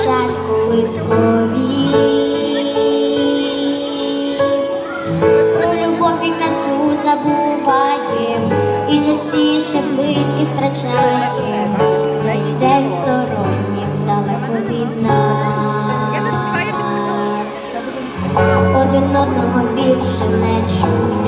звучать колискові. Про любов і красу забуваємо, і частіше близьких втрачаємо. Цей день стороннім далеко від нас. Один одного більше не чує.